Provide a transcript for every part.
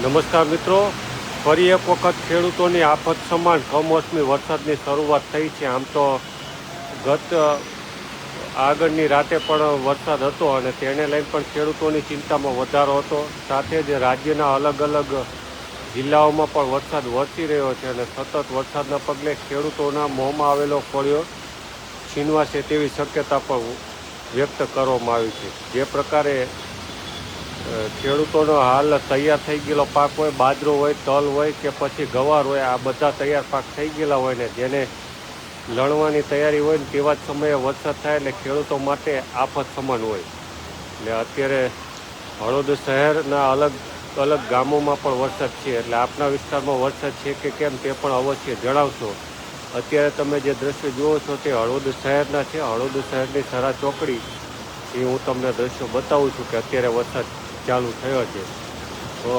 નમસ્કાર મિત્રો. ફરી એક વખત ખેડૂતોની આફત સમાન કમોસમી વરસાદની શરૂઆત થઈ છે. આમ તો ગત આગળની રાતે પણ વરસાદ હતો અને તેને લઈને પણ ખેડૂતોની ચિંતામાં વધારો હતો. સાથે જ રાજ્યના અલગ અલગ જિલ્લાઓમાં પણ વરસાદ વરસી રહ્યો છે અને સતત વરસાદના પગલે ખેડૂતોના મોંમાં આવેલો ફળિયો છીનવાશે તેવી શક્યતા પણ વ્યક્ત કરવામાં આવી છે. જે પ્રકારે ખેડૂતોનો હાલ તૈયાર થઈ ગયેલો પાક હોય, બાજરો હોય, તલ હોય કે પછી ગવાર હોય, આ બધા તૈયાર પાક થઈ ગયેલા હોય ને જેને લણવાની તૈયારી હોય ને તેવા જ સમયે વરસાદ થાય એટલે ખેડૂતો માટે આફત સમાન હોય. એટલે અત્યારે હળદ શહેરના અલગ અલગ ગામોમાં પણ વરસાદ છે એટલે આપના વિસ્તારમાં વરસાદ છે કે કેમ તે પણ અવશ્ય જણાવશો. અત્યારે તમે જે દ્રશ્ય જુઓ છો તે હળવદ શહેરના છે. હળવદ શહેરની સરા ચોકડી એ હું તમને દ્રશ્યો બતાવું છું કે અત્યારે વરસાદ ચાલુ થયો છે. તો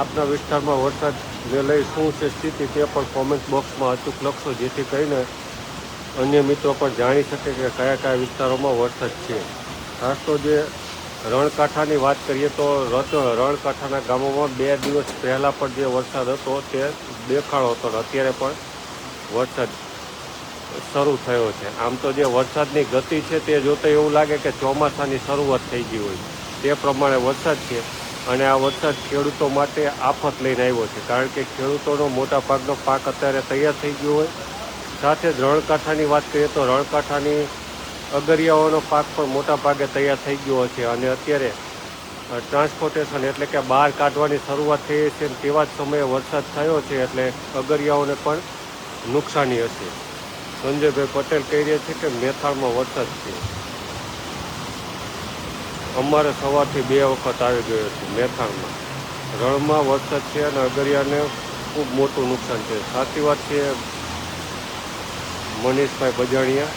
આપના વિસ્તારમાં વરસાદને લઈ શું છે સ્થિતિ તે પણ કોમેન્ટ બોક્સમાં અચૂક લખશો, જેથી કરીને અન્ય મિત્રો પણ જાણી શકે કે કયા કયા વિસ્તારોમાં વરસાદ છે. ખાસ તો જે રણકાંઠાની વાત કરીએ તો રણકાંઠાના ગામોમાં બે દિવસ પહેલાં પણ જે વરસાદ હતો તે દેખાડો હતો અત્યારે પણ વરસાદ શરૂ થયો છે. આમ તો જે વરસાદની ગતિ છે તે જોતા એવું લાગે કે ચોમાસાની શરૂઆત થઈ ગઈ હોય. તે પ્રમાણે વરસાદ છે અને આ વરસાદ ખેડૂતો માટે આફત લઈને આવ્યો છે. કારણ કે ખેડૂતોનો મોટા ભાગનો પાક અત્યારે તૈયાર થઈ ગયો હોય. સાથે જ રણકાંઠાની વાત કરીએ તો રણકાંઠાની અગરિયાઓનો પાક પણ મોટા ભાગે તૈયાર થઈ ગયો છે અને અત્યારે ટ્રાન્સપોર્ટેશન એટલે કે બહાર કાઢવાની શરૂઆત થઈ છે તેવા જ સમયે વરસાદ થયો છે એટલે અગરિયાઓને પણ નુકસાની હશે. સંજયભાઈ પટેલ કહી રહ્યા છે કે મેથાળમાં વરસાદ છે. અમારે સવારથી બે વખત આવી ગયો છે, મેથાણમાં. રણમાં વરસાદ છે અને અગરિયાને ખૂબ મોટું નુકસાન છે. સાચી વાત છે, મનીષભાઈ બજાણિયા.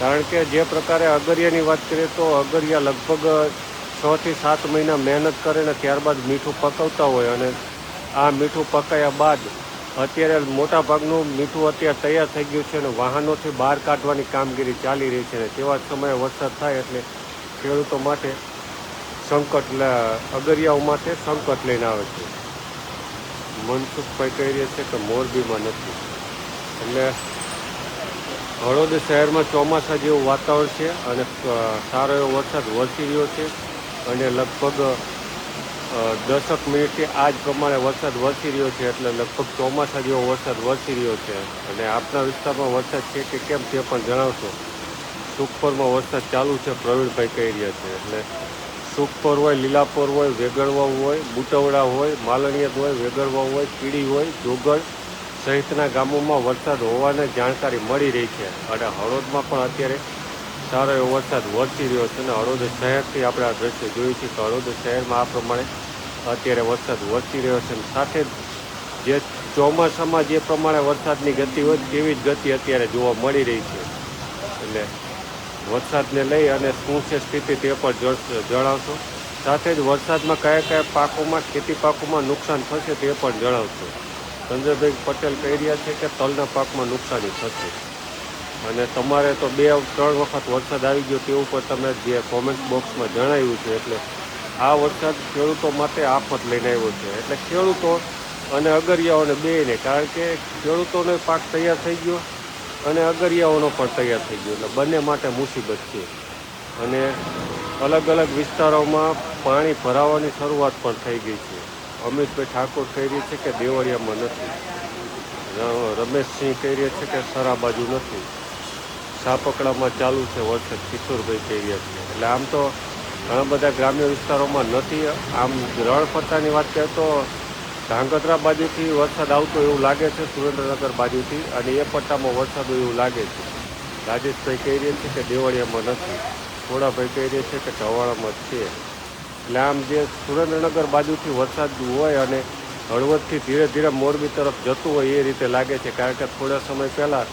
કારણ કે જે પ્રકારે અગરિયાની વાત કરીએ તો અગરિયા લગભગ છથી સાત મહિના મહેનત કરે ને ત્યારબાદ મીઠું પકવતા હોય અને આ મીઠું પકાયા બાદ અત્યારે મોટાભાગનું મીઠું અત્યારે તૈયાર થઈ ગયું છે અને વાહનોથી બહાર કાઢવાની કામગીરી ચાલી રહી છે અને તેવા સમયે વરસાદ થાય એટલે ખેડૂતો માટે સંકટ અગરિયાઓ માટે સંકટ લઈને આવે છે. મનસુખભાઈ કહી રહ્યા છે કે મોરબીમાં નથી. એટલે હળવદ શહેરમાં ચોમાસા જેવું વાતાવરણ છે અને સારો એવો વરસાદ વરસી રહ્યો છે અને લગભગ દસક મિનિટથી આ જ પ્રમાણે વરસાદ વરસી રહ્યો છે એટલે લગભગ ચોમાસા જેવો વરસાદ વરસી રહ્યો છે. અને આપના વિસ્તારમાં વરસાદ છે કે કેમ તે પણ જણાવશો. સુખપરમાં વરસાદ ચાલુ છે પ્રવીણભાઈ કહી રહ્યા છે. એટલે સુખપર હોય લીલાપોર હોય વેગળવાવ હોય, બુટવડા હોય માલણિયત હોય વેગળવાવ હોય, કીડી હોય, જોગળ સહિતના ગામોમાં વરસાદ હોવાની જાણકારી મળી રહી છે. અને હળોદમાં પણ અત્યારે સારો એવો વરસાદ વરસી રહ્યો છે અને હળોદ શહેરથી આપણે આ દ્રશ્ય જોયું છે કે હળોદ શહેરમાં આ પ્રમાણે અત્યારે વરસાદ વરસી રહ્યો છે. અને સાથે જે ચોમાસામાં જે પ્રમાણે વરસાદની ગતિ હોય, તેવી જ ગતિ અત્યારે જોવા મળી રહી છે. એટલે વરસાદને લઈ અને શું છે સ્થિતિ તે પણ જણાવશો. સાથે જ વરસાદમાં કયા કયા પાકોમાં ખેતી પાકોમાં નુકસાન થશે તે પણ જણાવશો. સંજયભાઈ પટેલ કહી રહ્યા છે કે તલના પાકમાં નુકસાની થશે. અને તમારે તો બે ત્રણ વખત વરસાદ આવી ગયો તેવું પણ તમે જે કોમેન્ટ બોક્સમાં જણાવ્યું છે, એટલે આ વરસાદ ખેડૂતો માટે આફત લઈને આવ્યો છે. એટલે ખેડૂતો અને અગરિયાઓને બેને કારણ કે ખેડૂતોનો પાક તૈયાર થઈ ગયો. અને અગરિયાઓનો પણ તૈયાર થઈ ગયો. એટલે બંને માટે મુસીબત છે. અને અલગ અલગ વિસ્તારોમાં પાણી ભરાવાની શરૂઆત પણ થઈ ગઈ છે. અમિતભાઈ ઠાકોર કહી રહી છે કે દેવળિયામાં નથી. રમેશસિંહ કહી રહ્યા છે કે સરા બાજુ નથી. સાપકડામાં ચાલુ છે વરસાદ, કિશોરભાઈ કહી રહ્યા છે. એટલે આમ તો ઘણા બધા ગ્રામ્ય વિસ્તારોમાં નથી. આમ રણ પટ્ટાની વાત કરીએ તો ધાંગધ્રા બાજુથી વરસાદ આવતો એવું લાગે છે સુરેન્દ્રનગર બાજુથી અને એ પટ્ટામાં વરસાદ એવું લાગે છે. રાજેશભાઈ કહી રહ્યા છે કે દેવળિયામાં નથી. થોડાભાઈ કહી રહ્યા છે કે ઢવાળામાં જ છે. એટલે આમ જે સુરેન્દ્રનગર બાજુથી વરસાદ હોય અને હળવદથી ધીરે ધીરે મોરબી તરફ જતું હોય એ રીતે લાગે છે, કારણ કે થોડા સમય પહેલાં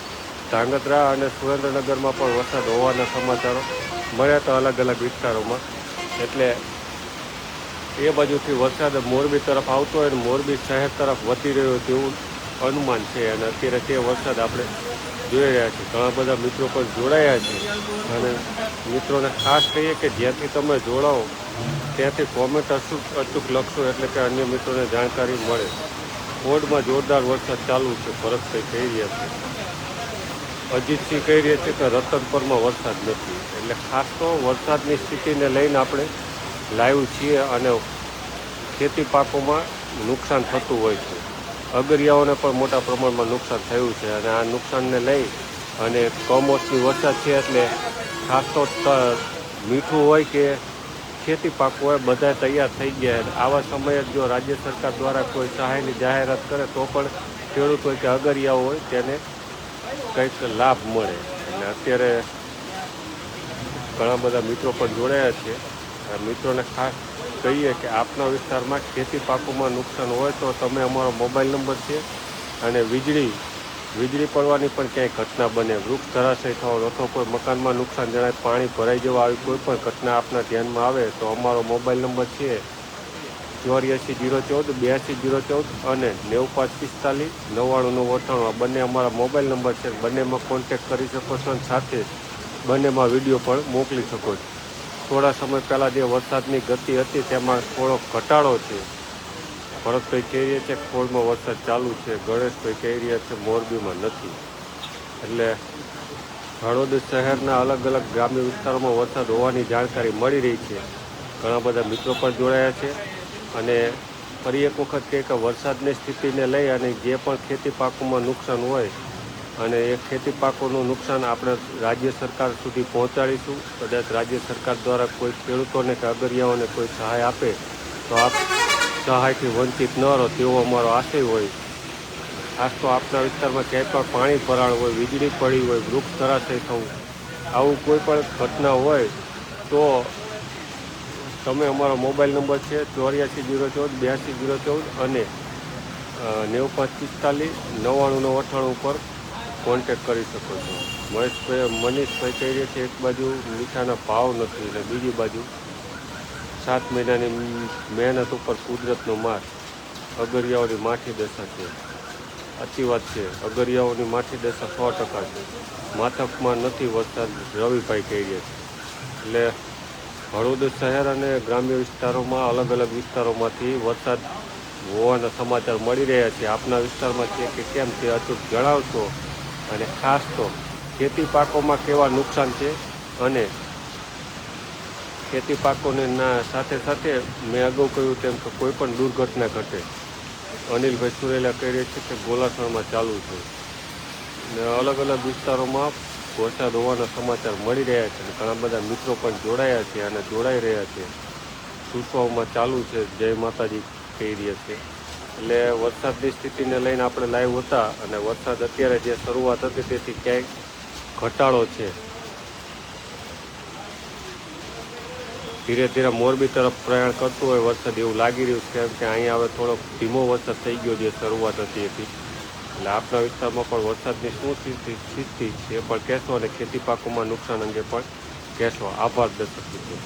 ધાંગધ્રા અને સુરેન્દ્રનગરમાં પણ વરસાદ હોવાના સમાચારો મળ્યા હતા અલગ અલગ વિસ્તારોમાં. એટલે એ બાજુથી વરસાદ મોરબી તરફ આવતો હોય અને મોરબી શહેર તરફ વધી રહ્યો તેવું અનુમાન છે. અને અત્યારે તે વરસાદ આપણે જોઈ રહ્યા છીએ. ઘણા બધા મિત્રો પણ જોડાયા છે. અને મિત્રોને ખાસ કહીએ કે જ્યાંથી તમે જોડાઓ, ત્યાંથી કોમેન્ટ અચૂક અચૂક લખશો એટલે કે અન્ય મિત્રોને જાણકારી મળે. બોર્ડમાં જોરદાર વરસાદ ચાલુ છે. ભરતભાઈ કહી રહ્યા છે? અજીતસિંહ કહી રહ્યા છે કે રતનપુરમાં વરસાદ નથી. એટલે ખાસ તો વરસાદની સ્થિતિને લઈને આપણે લાઈવ છીએ અને ખેતી પાકોમાં નુકસાન થતું હોય છે. અગરિયાઓને પણ મોટા પ્રમાણમાં નુકસાન થયું છે અને આ નુકસાનને લઈ અને કમોસમી વરસાદ છે એટલે ખાસ તો મીઠું હોય કે ખેતી પાકો હોય, બધા તૈયાર થઈ ગયા. આવા સમયે જો રાજ્ય સરકાર દ્વારા કોઈ સહાયની જાહેરાત કરે તો પણ ખેડૂત હોય કે અગરિયાઓ હોય તેને કંઈક લાભ મળે. અને અત્યારે ઘણા બધા મિત્રો પણ જોડાયા છે. મિત્રોને ખાસ કહીએ કે આપના વિસ્તારમાં ખેતી પાકોમાં નુકસાન હોય તો તમે અમારો મોબાઈલ નંબર છે અને વીજળી વીજળી પડવાની પણ ક્યાંય ઘટના બને. વૃક્ષ ધરાશય થવાનો અથવા કોઈ મકાનમાં નુકસાન જણાય, પાણી ભરાઈ જવા આવી કોઈ પણ ઘટના આપના ધ્યાનમાં આવે તો અમારો મોબાઈલ નંબર છે ચોર્યાસી જીરો ચૌદ, બ્યાસી જીરો ચૌદ અને નેવું પાંચ પિસ્તાલીસ, નવ્વાણું નવ અઠ્ઠાણું આ બંને અમારા મોબાઈલ નંબર છે. બંનેમાં કોન્ટેક્ટ કરી શકો છો અને સાથે બંનેમાં વીડિયો પણ મોકલી શકો છો. થોડા સમય પહેલાં જે વરસાદની ગતિ હતી તેમાં થોડો ઘટાડો છે ભરતભાઈ કહી રહ્યા છે ખોળમાં વરસાદ ચાલુ છે, ગણેશભાઈ કહી રહ્યા છે મોરબીમાં નથી. એટલે હળવદ શહેરના અલગ અલગ ગ્રામ્ય વિસ્તારોમાં વરસાદ હોવાની જાણકારી મળી રહી છે. ઘણા બધા મિત્રો પણ જોડાયા છે અને ફરી એક વખત કહે કે વરસાદની સ્થિતિને લઈ અને જે પણ ખેતી પાકોમાં નુકસાન હોય અને એ ખેતી પાકોનું નુકસાન આપણે રાજ્ય સરકાર સુધી પહોંચાડીશું. કદાચ રાજ્ય સરકાર દ્વારા કોઈ ખેડૂતોને કે અગરિયાઓને કોઈ સહાય આપે, તો આપ સહાયથી વંચિત ન રહો તેવો અમારો આશય હોય. ખાસ તો આપણા વિસ્તારમાં ક્યાંય પણ પાણી ભરાણ હોય, વીજળી પડી હોય, વૃક્ષ ધરાશય થવું, આવું કોઈ પણ ઘટના હોય, તો તમે અમારો મોબાઈલ નંબર છે ચોર્યાસી જીરો ચૌદ, બ્યાસી જીરો ચૌદ અને નેવું પાંચ પિસ્તાલીસ, નવ્વાણું નવ અઠ્ઠાણું ઉપર કોન્ટેક કરી શકો છો. મહેશભાઈ, મનીષભાઈ કહી રહ્યા છે, એક બાજુ મીઠાના ભાવ નથી અને બીજી બાજુ સાત મહિનાની મહેનત ઉપર કુદરતનો માર અગરિયાઓની માઠી દશા છે. સાચી વાત છે, અગરિયાઓની માઠી દશા સો ટકા છે. માથકમાં નથી વરસાદ રવિભાઈ કહી રહ્યા છે. એટલે હળવદ શહેર અને ગ્રામ્ય વિસ્તારોમાં, અલગ અલગ વિસ્તારોમાંથી વરસાદ હોવાના સમાચાર મળી રહ્યા છે. આપના વિસ્તારમાં છે કે કેમ તે અચૂક જણાવશો? અને ખાસ તો ખેતી પાકોમાં કેવા નુકસાન છે અને ખેતી પાકોને ના સાથે સાથે મેં અગાઉ કહ્યું તેમ કે કોઈ પણ દુર્ઘટના ઘટે. અનિલભાઈ સુરેલા કહી રહ્યા છે કે ગોલાસણમાં ચાલુ છે. ને અલગ અલગ વિસ્તારોમાં વરસાદ હોવાના સમાચાર મળી રહ્યા છે અને ઘણા બધા મિત્રો પણ જોડાયા છે અને જોડાઈ રહ્યા છે. સુસવામાં ચાલુ છે. જય માતાજી કહી રહ્યા છે. એટલે વરસાદની સ્થિતિને લઈને આપણે લાઈવ હતા અને વરસાદ અત્યારે જે શરૂઆત હતી તેથી ક્યાંય ઘટાડો છે. ધીરે ધીરે મોરબી તરફ પ્રયાણ કરતું હોય વરસાદ એવું લાગી રહ્યું છે કેમ કે અહીંયા હવે થોડોક ધીમો વરસાદ થઈ ગયો જે શરૂઆત હતી એથી. એટલે આપણા વિસ્તારમાં પણ વરસાદની શું સ્થિતિ સ્થિતિ છે પણ કહેશો અને ખેતી પાકોમાં નુકસાન અંગે પણ કહેશો. આભાર દર્શક મિત્રો.